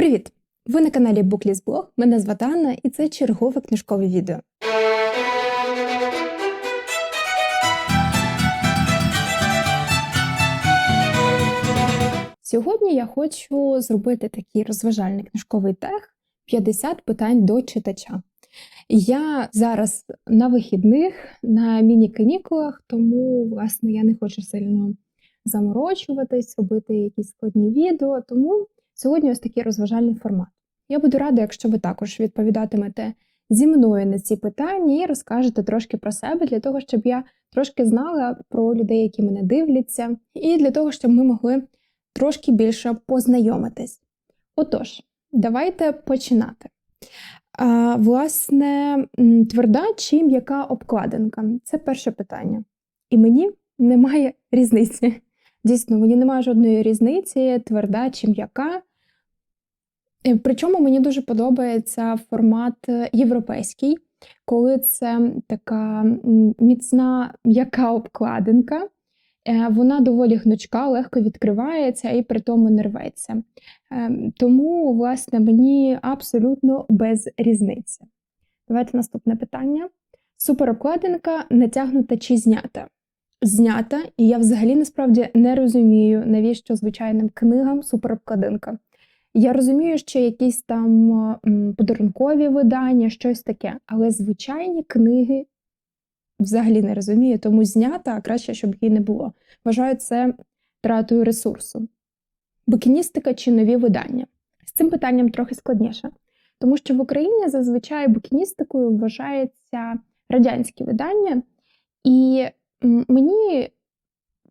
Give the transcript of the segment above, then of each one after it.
Привіт! Ви на каналі Booklist Blog, Мене звати Анна, і це чергове книжкове відео. Сьогодні я хочу зробити такий розважальний книжковий тег 50 питань до читача. Я зараз на вихідних, на міні-канікулах, тому, власне, я не хочу сильно заморочуватись, робити якісь складні відео. Тому сьогодні ось такий розважальний формат. Я буду рада, якщо ви також відповідатимете зі мною на ці питання і розкажете трошки про себе, для того, щоб я трошки знала про людей, які мене дивляться, і для того, щоб ми могли трошки більше познайомитись. Отож, давайте починати. А, Власне, тверда чи м'яка обкладинка це перше питання. І мені немає різниці. Дійсно, мені немає жодної різниці, тверда чи м'яка. Е, Причому мені дуже подобається формат е, європейський, коли це така міцна м'яка обкладинка. Е, Вона доволі гнучка, легко відкривається і при тому не рветься. Тому, власне, мені абсолютно без різниці. Давайте наступне питання. Суперобкладинка натягнута чи знята? Знята, і я взагалі насправді не розумію, навіщо звичайним книгам суперобкладинка. Я розумію, що якісь там подарункові видання, щось таке, але звичайні книги взагалі не розумію, тому знята, а краще, щоб її не було. Вважаю це тратою ресурсу. Букіністика чи нові видання? З цим питанням трохи складніше, тому що в Україні зазвичай букіністикою вважається радянські видання, і мені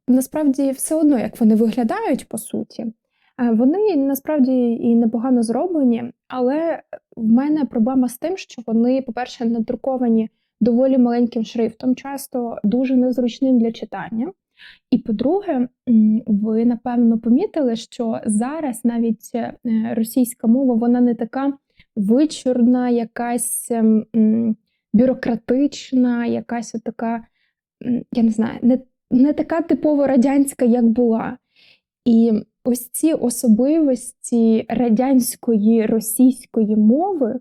насправді все одно, як вони виглядають по суті. Е, Вони насправді і непогано зроблені, але в мене проблема з тим, що вони, по-перше, надруковані доволі маленьким шрифтом, часто дуже незручним для читання. І по-друге, ви напевно помітили, що зараз навіть е, російська мова вона не така вичурна, якась ем, бюрократична, якась така, я не знаю, не, не така типово радянська, як була. І ось ці особливості радянської російської мови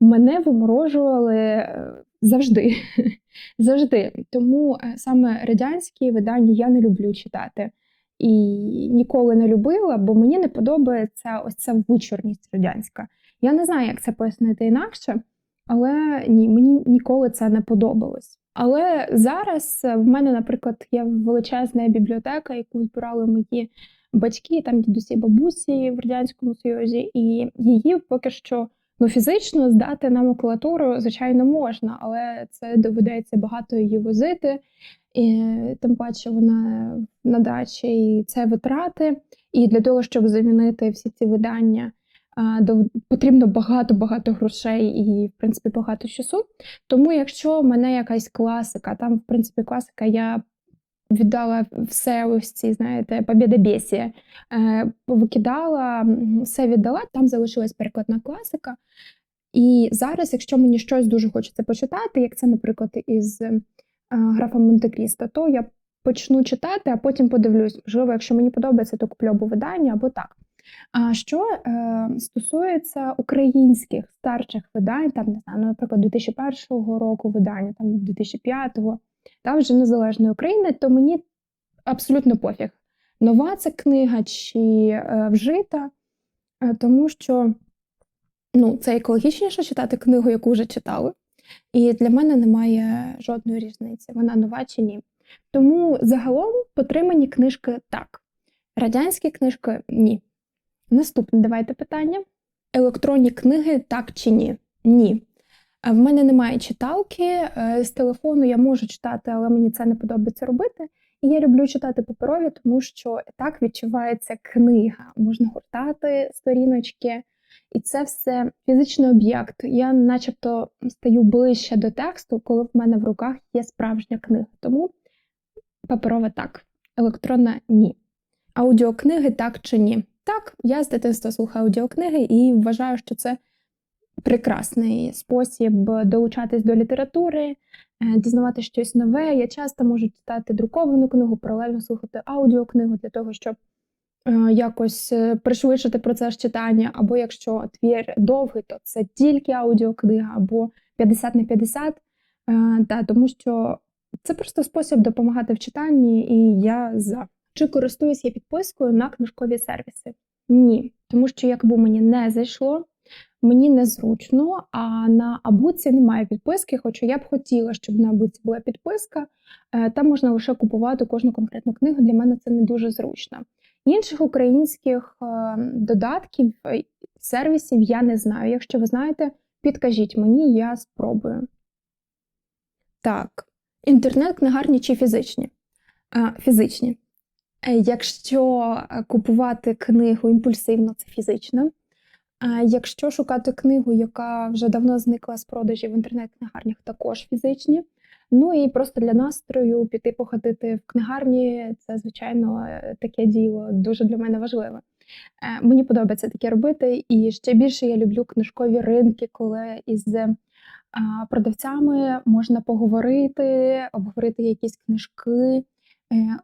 мене виморожували е, завжди. завжди. Тому е, саме радянські видання я не люблю читати. І ніколи не любила, бо мені не подобається ось ця вичорність радянська. Я не знаю, як це пояснити інакше, але ні, мені ніколи це не подобалось. Але зараз в мене, наприклад, є величезна бібліотека, яку збирали мої батьки, там дідусі, бабусі в радянському союзі, і її поки що ну фізично здати на макулатуру, звичайно, можна, але це доведеться багато її возити. І тим паче вона на дачі, і це витрати. І для того, щоб замінити всі ці видання, потрібно багато-багато грошей і, в принципі, багато часу. Тому, якщо в мене якась класика, там, в принципі, класика, я віддала все ось ці, знаєте, побєдобєсія, е, викидала, все віддала, там залишилась перекладна класика. І зараз, якщо мені щось дуже хочеться почитати, як це, наприклад, із е, графа Монте-Крісто, то я почну читати, а потім подивлюсь. Можливо, якщо мені подобається, то куплю або видання, або так. А що е, стосується українських старших видань, там не знаю, ну, наприклад, 2001 року видання, там 2005-го, та вже незалежної України, то мені абсолютно пофіг. Нова ця книга чи е, вжита, е, тому що ну, це екологічніше читати книгу, яку вже читали. І для мене немає жодної різниці, вона нова чи ні. Тому загалом потримані книжки так. Радянські книжки ні. Наступне давайте питання. Електронні книги так чи ні? Ні. В мене немає читалки. е, З телефону я можу читати, але мені це не подобається робити. І я люблю читати паперові, тому що так відчувається книга. Можна гортати сторіночки, і це все фізичний об'єкт. Я, начебто, стаю ближче до тексту, коли в мене в руках є справжня книга. Тому паперова так, електронна ні. Аудіокниги так чи ні? Так, я з дитинства слухаю аудіокниги і вважаю, що це прекрасний спосіб долучатись до літератури, е, дізнавати щось нове. Я часто можу читати друковану книгу, паралельно слухати аудіокнигу для того, щоб е, якось е, пришвидшити процес читання, або якщо твір довгий, то це тільки аудіокнига, або 50 на 50. Е, та, тому що це просто спосіб допомагати в читанні, і я за. Чи користуюсь я підпискою на книжкові сервіси? Ні, тому що якби мені не зайшло, мені незручно, а на Абуці немає підписки, хоча я б хотіла, щоб на Абуці була підписка. Е, Там можна лише купувати кожну конкретну книгу. Для мене це не дуже зручно. Інших українських е, додатків, е, сервісів я не знаю. Якщо ви знаєте, підкажіть мені, я спробую. Так, інтернет-книгарні чи фізичні? Фізичні. Якщо купувати книгу імпульсивно, це фізично. Якщо шукати книгу, яка вже давно зникла з продажів в інтернет-книгарнях, також фізичні. Ну і просто для настрою піти походити в книгарні це, звичайно, е, таке діло дуже для мене важливе. Е, Мені подобається таке робити, і ще більше я люблю книжкові ринки, коли із продавцями можна поговорити, обговорити якісь книжки. Е,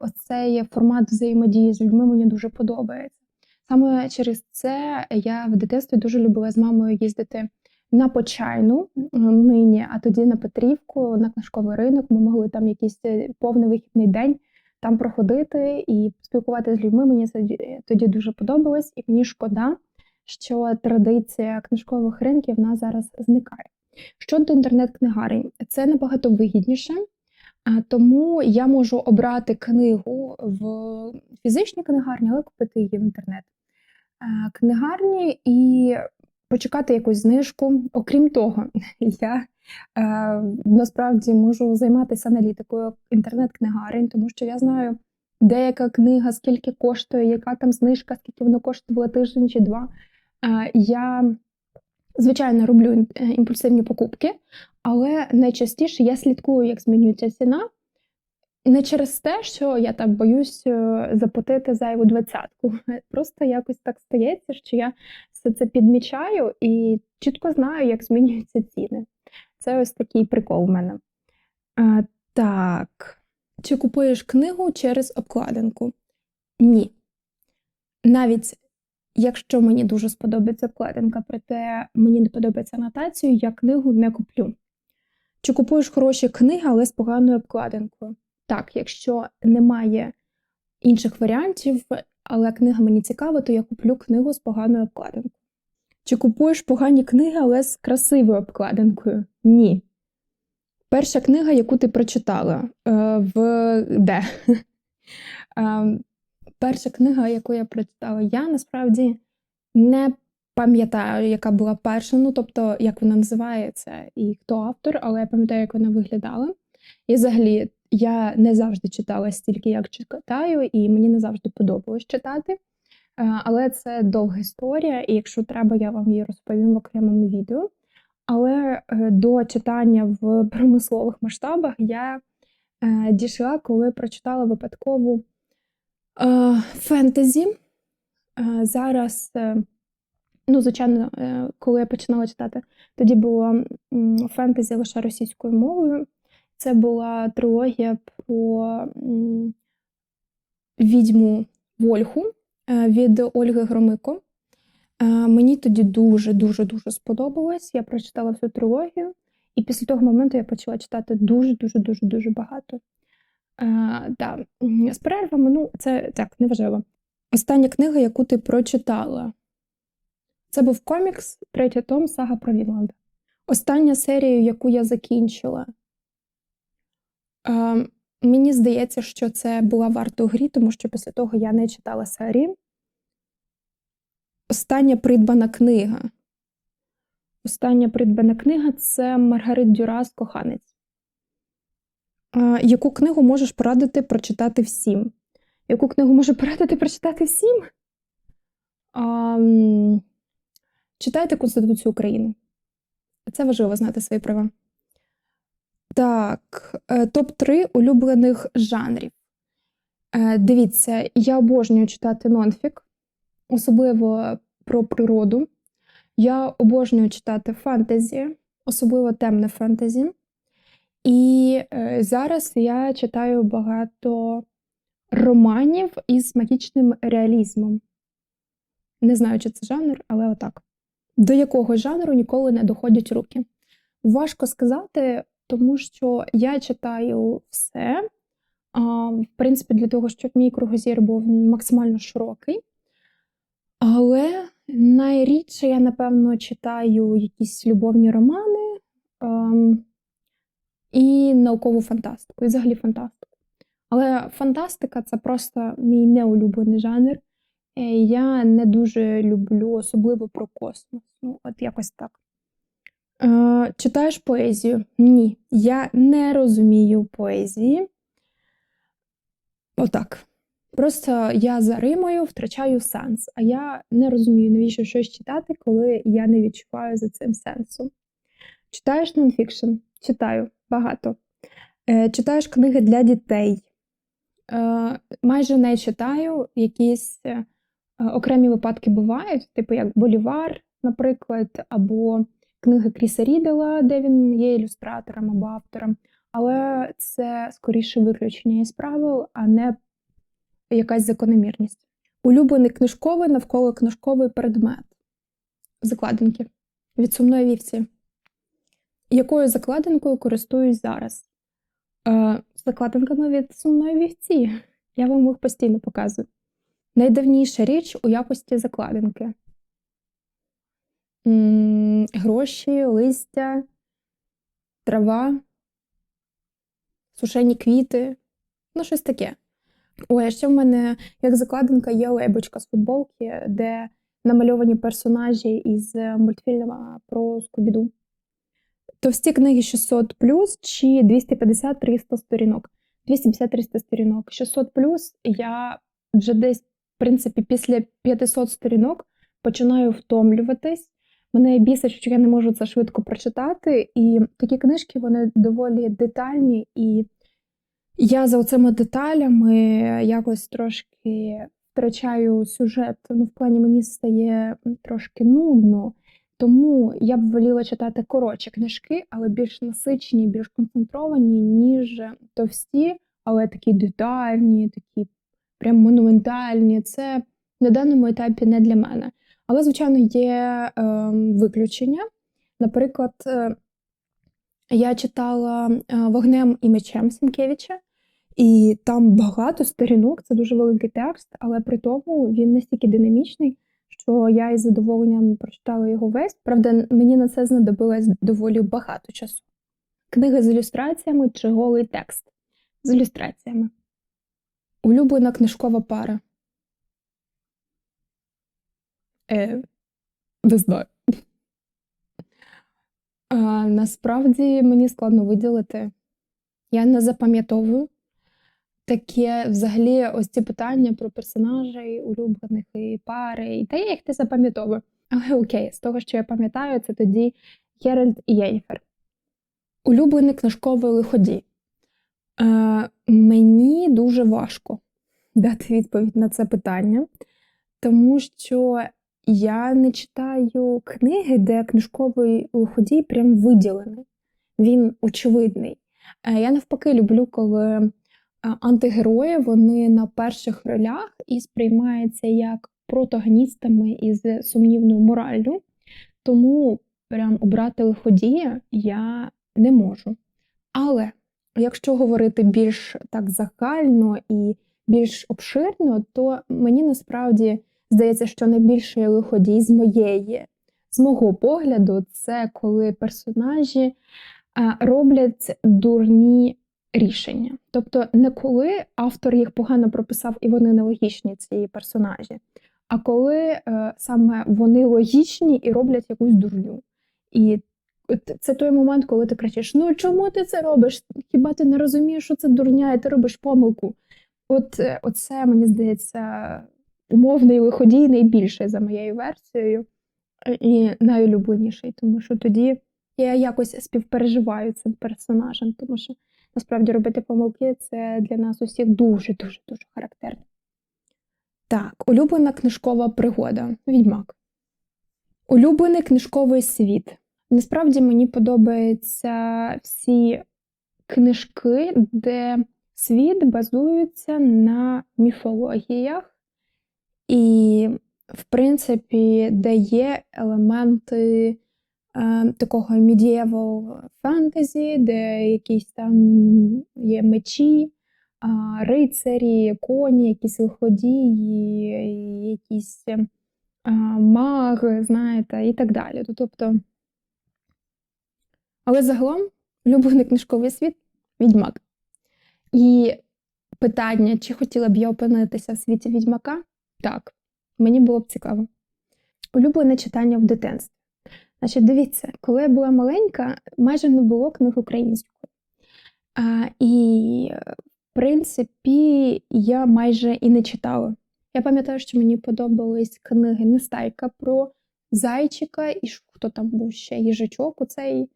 Оцей формат взаємодії з людьми мені дуже подобається. Саме через це я в дитинстві дуже любила з мамою їздити на Почайну нині, а тоді на Петрівку, на книжковий ринок. Ми могли там якийсь е, повний вихідний день там проходити і спілкуватися з людьми. Мені це тоді дуже подобалось, і мені шкода, що традиція книжкових ринків в нас зараз зникає. Щодо інтернет-книгарень, це набагато вигідніше. Тому я можу обрати книгу в фізичній книгарні, але купити її в інтернет е, книгарні і почекати якусь знижку. Окрім того, я е, насправді можу займатися аналітикою інтернет-книгарень, тому що я знаю, деяка книга, скільки коштує, яка там знижка, скільки вона коштувала тиждень чи два. Е, я, звичайно, роблю е, імпульсивні покупки, але найчастіше я слідкую, як змінюється ціна. Не через те, що я там боюсь е, заплатити зайву двадцятку. Просто якось так стається, що я все це підмічаю і чітко знаю, як змінюються ціни. Це ось такий прикол в мене. А, так. Чи купуєш книгу через обкладинку? Ні. Навіть якщо мені дуже сподобається обкладинка, проте мені не подобається анотацію, я книгу не куплю. Чи купуєш хороші книги, але з поганою обкладинкою? Так, якщо немає інших варіантів, але книга мені цікава, то я куплю книгу з поганою обкладинкою. Чи купуєш погані книги, але з красивою обкладинкою? Ні. Перша книга, яку ти прочитала, е, в де? Е, Перша книга, яку я прочитала, я насправді не пам'ятаю, яка була перша, ну тобто, як вона називається і хто автор, але я пам'ятаю, як вона виглядала. І взагалі, я не завжди читала стільки, як читаю, і мені не завжди подобалось читати. Е, Але це довга історія, і якщо треба, я вам її розповім в окремому відео. Але е, до читання в промислових масштабах я е, дійшла, коли прочитала випадкову фентезі. Зараз, ну, звичайно, коли я починала читати, тоді було фентезі лише російською мовою. Це була трилогія про відьму Вольху е, від Ольги Громико. Е, Мені тоді дуже дуже сподобалось. Я прочитала всю трилогію, і після того моменту я почала читати дуже дуже дуже багато. Е, да. З перервами, ну, це так, неважливо. Остання книга, яку ти прочитала. Це був комікс, третій том Сага про Вінланда. Остання серія, яку я закінчила. Е, Мені здається, що це була варта у грі, тому що після того я не читала серії. Остання придбана книга. Остання придбана книга це Маргарит Дюрас Коханець. Яку книгу можеш порадити прочитати всім? Яку книгу можу порадити прочитати всім? А, читайте Конституцію України. Це важливо знати свої права. Так, е, топ-3 улюблених жанрів. Е, Дивіться, я обожнюю читати нонфік, особливо про природу. Я обожнюю читати фентезі, особливо темне фентезі. І е, зараз я читаю багато романів із магічним реалізмом. Не знаю, чи це жанр, але отак. До якого жанру ніколи не доходять руки? Важко сказати, тому що я читаю все. В принципі, для того, щоб мій кругозір був максимально широкий. Але найрідше я, напевно, читаю якісь любовні романи ем, і наукову фантастику, і взагалі фантастику. Але фантастика це просто мій неулюблений жанр. Е, Я не дуже люблю, особливо про космос. Ну, от якось так. Е, читаєш поезію? Ні. Я не розумію поезії. Отак. Просто я за Римою втрачаю сенс, а я не розумію, навіщо щось читати, коли я не відчуваю за цим сенсу. Читаєш нонфікшн? Читаю багато. Е, читаєш книги для дітей. Е, майже не читаю. Якісь е, окремі випадки бувають, типу як Болівар, наприклад, або книги Кріса Рідела, де він є ілюстратором або автором. Але це скоріше виключення із правил, а не якась закономірність. Улюблений книжковий навколо книжковий предмет. Закладинки від сумної вівці. Якою закладинкою користуюсь зараз? Е, закладинками від сумної вівці. Я вам їх постійно показую. Найдавніша річ у якості закладинки. Гроші, листя, трава, сушені квіти. Ну, щось таке. Ой, а ще в мене як закладинка є лейбочка з футболки, де намальовані персонажі із мультфільму про Скубіду. Товсті книги 600 плюс чи 250-300 сторінок. 250-300 сторінок. 600 плюс я вже десь, в принципі, після 500 сторінок починаю втомлюватись. Мене бісить, що я не можу це швидко прочитати. І такі книжки вони доволі детальні, і я за оцими деталями якось трошки втрачаю сюжет. Ну, в плані мені стає трошки нудно. Тому я б воліла читати коротші книжки, але більш насичені, більш концентровані, ніж товсті, але такі детальні, такі прям монументальні. Це на даному етапі не для мене. Але, звичайно, є е, виключення. Наприклад, е, я читала е, Вогнем і мечем Сінкевича, і там багато сторінок, це дуже великий текст, але при тому він настільки динамічний, що я із задоволенням прочитала його весь. Правда, мені на це знадобилось доволі багато часу. Книги з ілюстраціями чи голий текст з ілюстраціями. Улюблена книжкова пара. Е, не знаю. А, насправді мені складно виділити. Я не запам'ятовую таке взагалі ось ці питання про персонажей, улюблених і пари, і та я їх не запам'ятовую. Але окей, з того, що я пам'ятаю, це тоді Геральт і Єніфер. Улюблений книжковий лиходій. Е, мені дуже важко дати відповідь на це питання, тому що я не читаю книги, де книжковий лиходій прям виділений. Він очевидний. Е, Я навпаки люблю, коли е, антигерої вони на перших ролях і сприймаються як протагоністами із сумнівною мораллю. Тому прям обрати лиходія я не можу. Але якщо говорити більш так загально і більш обширно, то мені насправді здається, що найбільший лиходій з моєї, з мого погляду, це коли персонажі роблять дурні рішення. Тобто, не коли автор їх погано прописав і вони нелогічні, ці персонажі, а коли е, саме вони логічні і роблять якусь дурню. І це той момент, коли ти кричиш: Ну чому ти це робиш? Хіба ти не розумієш, що це дурня, і ти робиш помилку? От е, оце, мені здається, умовний виходій найбільший за моєю версією, і найулюбленіший, тому що тоді я якось співпереживаю цим персонажем, тому що насправді робити помилки це для нас усіх дуже-дуже дуже характерно. Так, улюблена книжкова пригода. Відьмак. Улюблений книжковий світ. Насправді мені подобаються всі книжки, де світ базується на міфологіях, і, в принципі, де є елементи е, такого medieval фентезі, де якісь там є мечі, а, рицарі, коні, якісь лиходії, якісь а, маги, знаєте, і так далі. Тобто, але загалом улюблений книжковий світ відьмак. І питання, чи хотіла б я опинитися в світі відьмака? Так, мені було б цікаво. Улюблене читання в дитинстві. Значить, дивіться, коли я була маленька, майже не було книг українською. А, І, в принципі, я майже і не читала. Я пам'ятаю, що мені подобались книги Нестайка про зайчика, і хто там був ще їжачок, оцей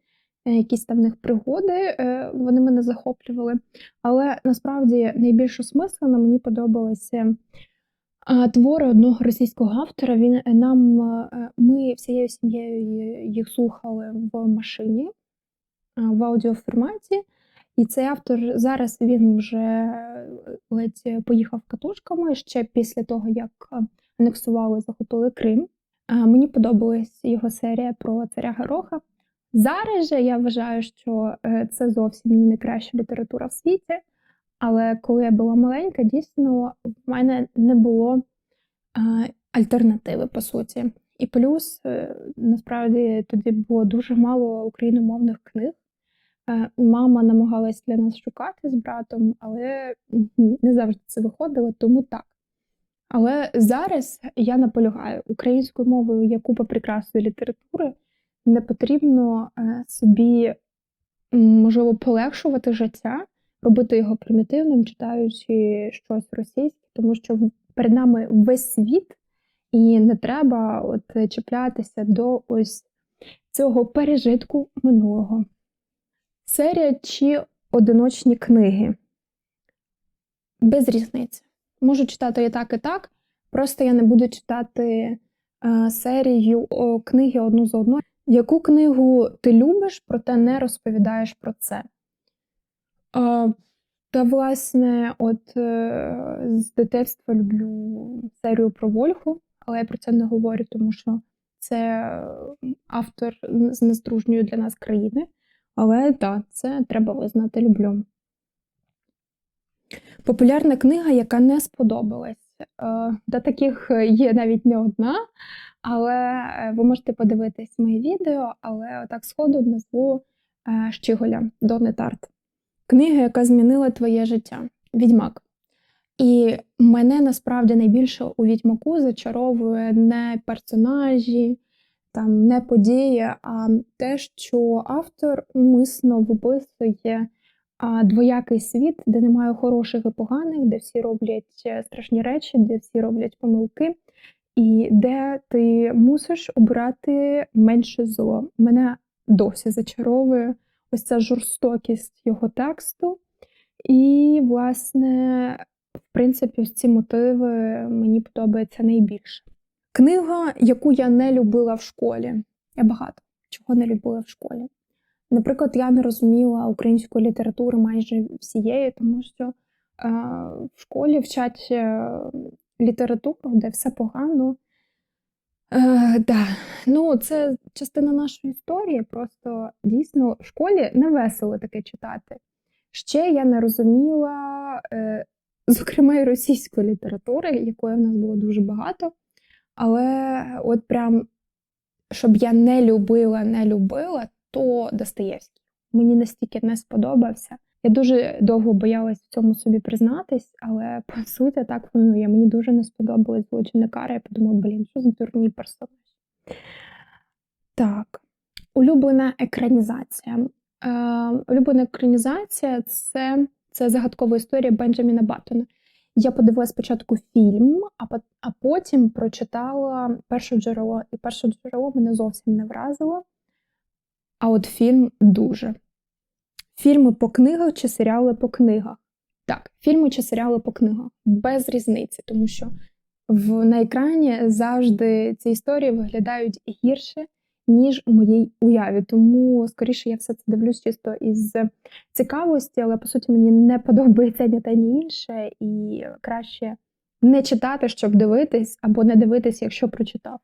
е, якісь там в них пригоди, е, вони мене захоплювали. Але насправді найбільш осмислено мені подобалися твори одного російського автора. Він е, нам ми всією сім'єю їх слухали в машині в аудіоформаті. І цей автор зараз він вже ледь поїхав катушками ще після того, як анексували, захопили Крим. Мені подобалась його серія про царя Гороха. Зараз же я вважаю, що е, це зовсім не найкраща література в світі. Але коли я була маленька, дійсно в мене не було альтернативи, по суті. І плюс е, насправді тоді було дуже мало україномовних книг. Е, мама намагалась для нас шукати з братом, але не завжди це виходило, тому так. Але зараз я наполягаю, українською мовою є купа прекрасної літератури, не потрібно е, собі, можливо, полегшувати життя, робити його примітивним, читаючи щось російське, тому що перед нами весь світ, і не треба от чіплятися до ось цього пережитку минулого. Серія чи одиночні книги. Без різниці. Можу читати і так, і так. Просто я не буду читати е, серію книги одну за одною. Яку книгу ти любиш, проте не розповідаєш про це? Е, та, власне, от е, з дитинства люблю серію про Вольху, але я про це не говорю, тому що це автор з нездружньої для нас країни. Але так, це треба визнати, люблю. Популярна книга, яка не сподобалась. Та е, таких є навіть не одна, але е, ви можете подивитись моє відео, але отак сходу назву е, Щиголя Дони Тарт. Книга, яка змінила твоє життя. Відьмак. І мене насправді найбільше у відьмаку зачаровує не персонажі, там не подія, а те, що автор умисно виписує двоякий світ, де немає хороших і поганих, де всі роблять е, страшні речі, де всі роблять помилки, і де ти мусиш обирати менше зло. Мене досі зачаровує ось ця жорстокість його тексту. І, власне, в принципі, ці мотиви мені подобаються найбільше. Книга, яку я не любила в школі. Я багато чого не любила в школі. Наприклад, я не розуміла української літератури майже всієї, тому що е, в школі вчать е, літературу, де все погано. Е, да. Ну, Це частина нашої історії. Просто дійсно в школі не весело таке читати. Ще я не розуміла, е, зокрема, і російської літератури, якої в нас було дуже багато. Але от прям, щоб я не любила, не любила, то Достоєвський. Мені настільки не сподобався. Я дуже довго боялась в цьому собі признатись, але по суті так воно є. Мені дуже не сподобалось злочинна кара. Я подумала, блін, що за дурні персонаж. Так, улюблена екранізація. Е, Улюблена екранізація це, це загадкова історія Бенджаміна Баттона. Я подивилася спочатку фільм, а а потім прочитала перше джерело, і перше джерело мене зовсім не вразило. А от фільм дуже. Фільми по книгах чи серіали по книгах. Так, фільми чи серіали по книгах. Без різниці, тому що в, на екрані завжди ці історії виглядають гірше ніж у моїй уяві. Тому, скоріше, я все це дивлюсь чисто із цікавості, але по суті мені не подобається ні те, ні інше, і краще не читати, щоб дивитись, або не дивитись, якщо прочитав.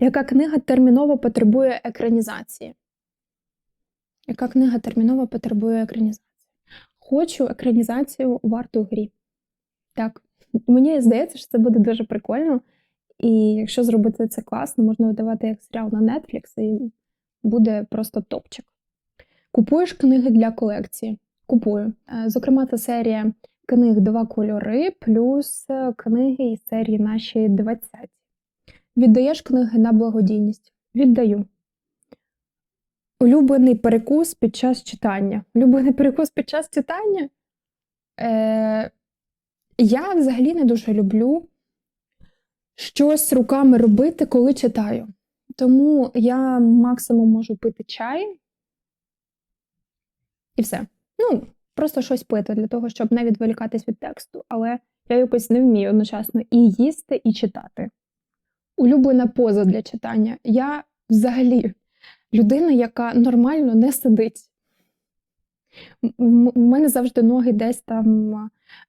Яка книга терміново потребує екранізації? Яка книга терміново потребує екранізації? Хочу екранізацію варту грі. Так, мені здається, що це буде дуже прикольно. І якщо зробити це класно, можна видавати як серіал на Netflix, і буде просто топчик. Купуєш книги для колекції? Купую. Е, Зокрема, це серія книг Два кольори, плюс е, книги із серії наші 20. Віддаєш книги на благодійність? Віддаю. Улюблений перекус під час читання. Улюблений перекус під час читання. Е, я взагалі не дуже люблю щось руками робити, коли читаю. Тому я максимум можу пити чай і все. Ну, просто щось пити для того, щоб не відволікатись від тексту. Але я якось не вмію одночасно і їсти, і читати. Улюблена поза для читання. Я взагалі людина, яка нормально не сидить. У мене завжди ноги десь там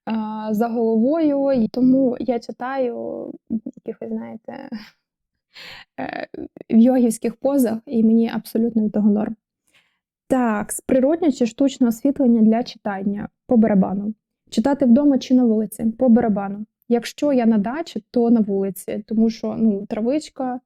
а, за головою, і тому я читаю якихось, знаєте, е, в йогівських позах, і мені абсолютно від того норм. Так, з природнє чи штучне освітлення для читання по барабану. Читати вдома чи на вулиці по барабану. Якщо я на дачі, то на вулиці, тому що ну, травичка,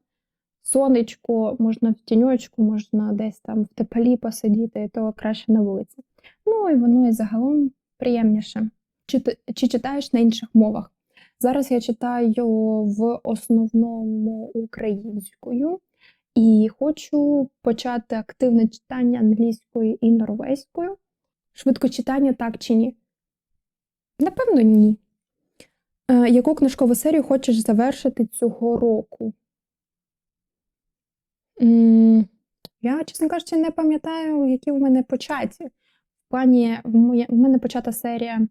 сонечко, можна в тіньочку, можна десь там в теплі посидіти, то краще на вулиці. Ну і воно і загалом приємніше. Чи, чи читаєш на інших мовах? Зараз я читаю в основному українською і хочу почати активне читання англійською і норвезькою. Швидкочитання так чи ні? Напевно, ні. Е, яку книжкову серію хочеш завершити цього року? Я, чесно кажучи, не пам'ятаю, які в мене початі. В плані в мене почата серія е,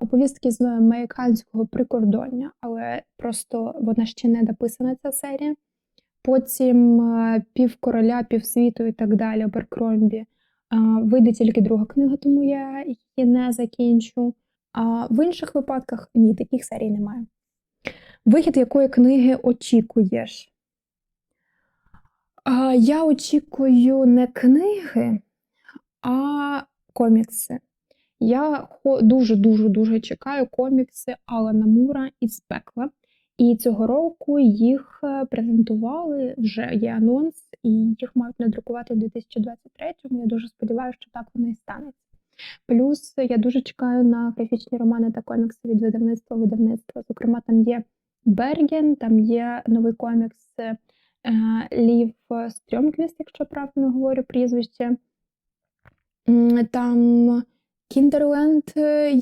оповістки з американського прикордоння, але просто вона ще не дописана ця серія. Потім е, півкороля, півсвіту і так далі, Оберкромбі. Е, Вийде тільки друга книга, тому я її не закінчу. А в інших випадках ні, таких серій немає. Вихід якої книги очікуєш? Я очікую не книги, а комікси. Я дуже-дуже дуже чекаю комікси Алана Мура із пекла. І цього року їх е, презентували, вже є анонс, і їх мають надрукувати в 2023-му. Я дуже сподіваюся, що так воно і станеться. Плюс я дуже чекаю на графічні романи та комікси від видавництва видавництва. Зокрема, там є Берген, там є новий комікс е, Лів Стрьомквіст, якщо правильно говорю прізвище. Там Кіндерленд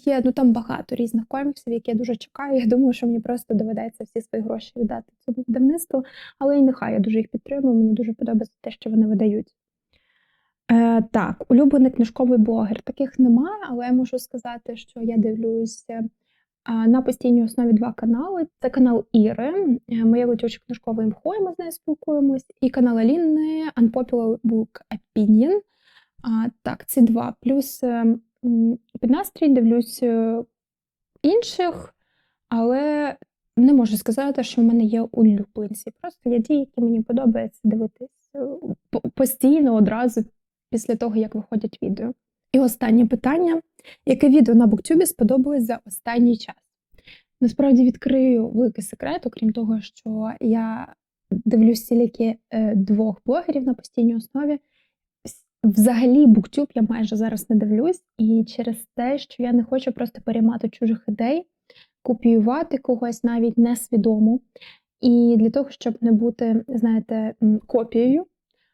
є, ну там багато різних коміксів, які я дуже чекаю. Я думаю, що мені просто доведеться всі свої гроші віддати цьому видавництву, але і нехай я дуже їх підтримую. Мені дуже подобається те, що вони видають. Е, так, улюблений книжковий блогер. Таких немає, але я можу сказати, що я дивлюся на постійній основі два канали. Це канал Іри, е, моє летюче книжкове імхо, ми з нею спілкуємось, і канал Аліни Unpopular Book Opinion. А, так, ці два. Плюс е, під настрій дивлюсь е, інших, але не можу сказати, що в мене є улюбленці. Просто є ті, які мені подобається дивитись постійно одразу після того, як виходять відео. І останнє питання: яке відео на Буктюбі сподобалось за останній час? Насправді відкрию великий секрет, окрім того, що я дивлюсь тільки е, двох блогерів на постійній основі. Взагалі, Буктюб я майже зараз не дивлюсь, і через те, що я не хочу просто переймати чужих ідей, копіювати когось навіть несвідомо. І для того, щоб не бути, знаєте, копією,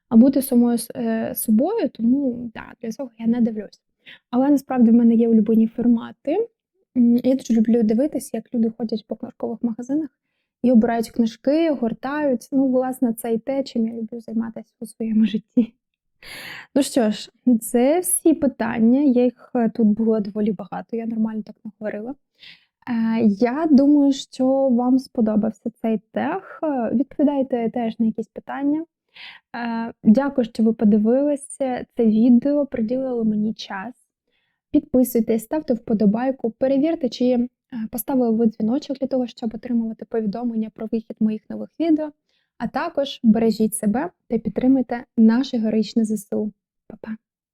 а бути самою е, собою, тому да, для цього я не дивлюсь. Але насправді в мене є улюблені формати. Я дуже люблю дивитися, як люди ходять по книжкових магазинах і обирають книжки, гортають. Ну, власне, це і те, чим я люблю займатися у своєму житті. Ну що ж, це всі питання. Їх е, тут було доволі багато, я нормально так наговорила. Е, Я думаю, що вам сподобався цей тех. Е, Відповідайте теж на якісь питання. Е, Дякую, що ви подивилися це відео, приділили мені час. Підписуйтесь, ставте вподобайку, перевірте, чи е, поставили ви дзвіночок для того, щоб отримувати повідомлення про вихід моїх нових відео. А також бережіть себе та підтримуйте наше героїчне ЗСУ. Па-па!